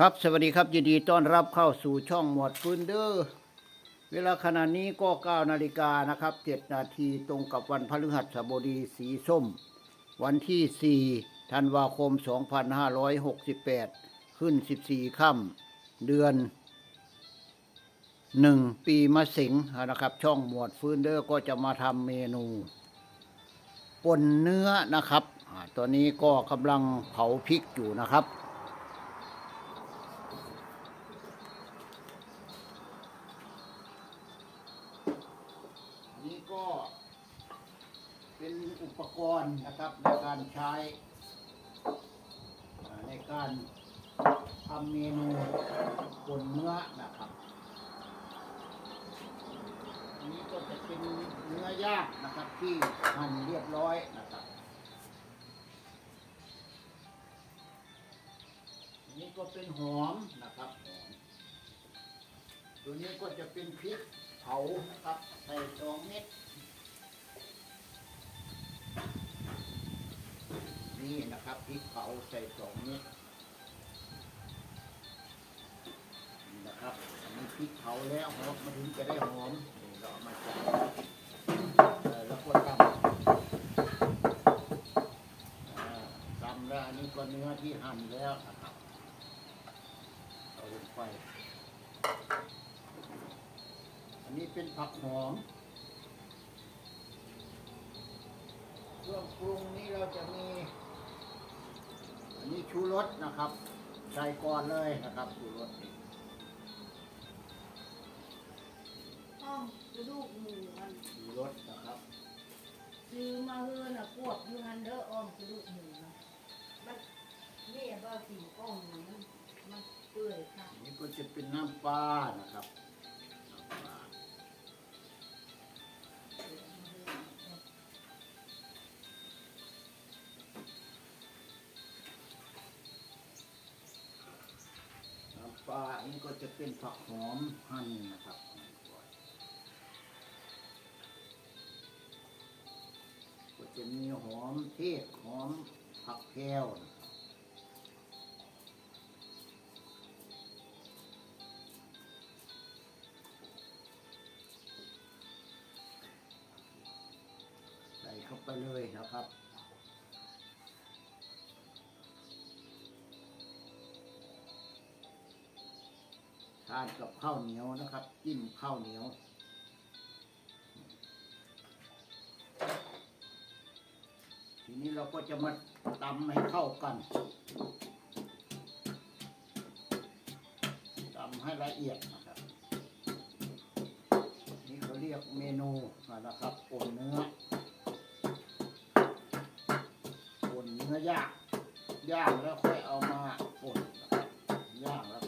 ครับสวัสดีครับยินดีต้อนรับเข้าสู่ช่องหมวดฟืนเดอร์เวลาขณะนี้ก็9นาฬิกานะครับ7นาทีตรงกับวันพฤหัสบดีสีส้ม วันที่ 4 ธันวาคม 2568 ขึ้น 14 ค่ำเดือน 1 ปีมะเสงนะครับ ช่องหมวดฟืนเดอร์ก็จะมาทำเมนูป่นเนื้อนะครับตอนนี้ก็กำลังเผาพริกอยู่นะครับ นี่ก็ เป็นอุปกรณ์นะครับในการใช้ในการทำเมนูบนเนื้อนะครับอันนี้ก็จะเป็นเนื้อย่างนะครับที่หั่นเรียบร้อยนะครับอันนี้ก็เป็นหอมนะครับหอมตัวนี้ก็จะเป็นพริกเผานะครับใส่สองเม็ด นี่นะครับพริกเผาใส่สองเม็ดนี่นะครับอันนี้พริกเผาแล้วหอมมาถึงจะได้หอมนี่เราเอามาใส่แล้วก็ตำตำแล้วอันนี้ก็เนื้อที่หั่นแล้วนะครับเอาลงไปอันนี้เป็นผักหอมเครื่องปรุงนี้เราจะมี นนี้ชูรสนะครับ ใส่ก่อนเลยนะครับชูรสนี่อ้อมกระดูกหมูมันชูรสนะครับซื้อมาเฮือนอะกวดอยู่ฮันเดอร์อ้อมกระดูกหมูนะมันนี่ก็สีกล้องหมูมันมันเปื่อยค่ะอันนี้ก็จะเป็นน้ำปลานะครับ นนี้ก็จะเป็นผักหอมหั่นนะครับก็จะมีหอมเทศหอมผักแพรวใส่เข้าไปเลยนะครับ ทานกับข้าวเหนียวนะครับจิ้มข้าวเหนียว ทีนี้เราก็จะมาตำให้เข้ากันตำให้ละเอียดนะครับ นี่เขาเรียกเมนูนะครับปนเนื้อปนเนื้อย่างย่างแล้วค่อยเอามาปนนะครับย่างแล้ว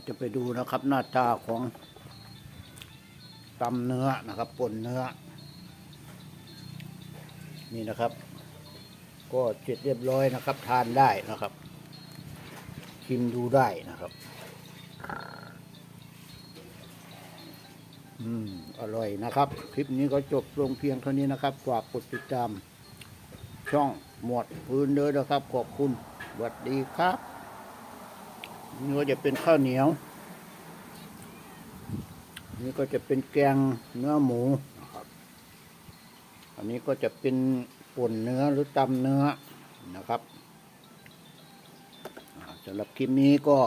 เราจะไปดูนะครับหน้าตาของตำเนื้อนะครับป่นเนื้อ นี่นะครับ ก็เสร็จเรียบร้อยนะครับ ทานได้นะครับชิมดูได้นะครับ อืม อร่อยนะครับ คลิปนี้ก็จบลงเพียงเท่านี้นะครับ ฝากกดติดตาม ช่องหมวดพื้นเด้อนะครับ ขอบคุณสวัสดีครับ นี่ก็จะเป็นข้าวเหนียว นี่ก็จะเป็นแกงเนื้อหมูนะครับ อันนี้ก็จะเป็นป่นเนื้อหรือตำเนื้อนะครับอ่าสำหรับคลิปนี้ก็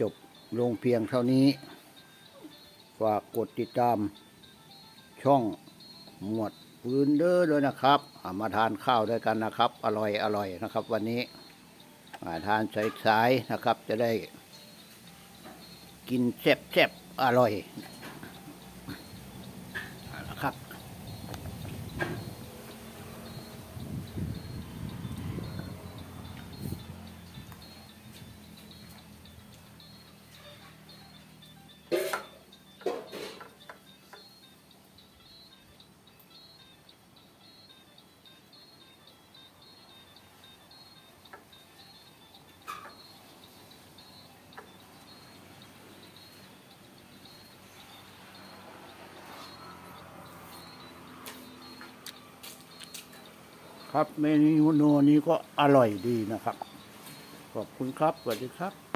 จบลงเพียงเท่านี้ ฝากกดติดตามช่องหมวดพื้นเด้อด้วยนะครับ มาทานข้าวด้วยกันนะครับ อร่อยอร่อยนะครับ วันนี้ ทานสายๆนะครับ จะได้กินแซ่บๆอร่อย ครับเมนูนี้ก็อร่อยดีนะครับ ขอบคุณครับสวัสดีครับ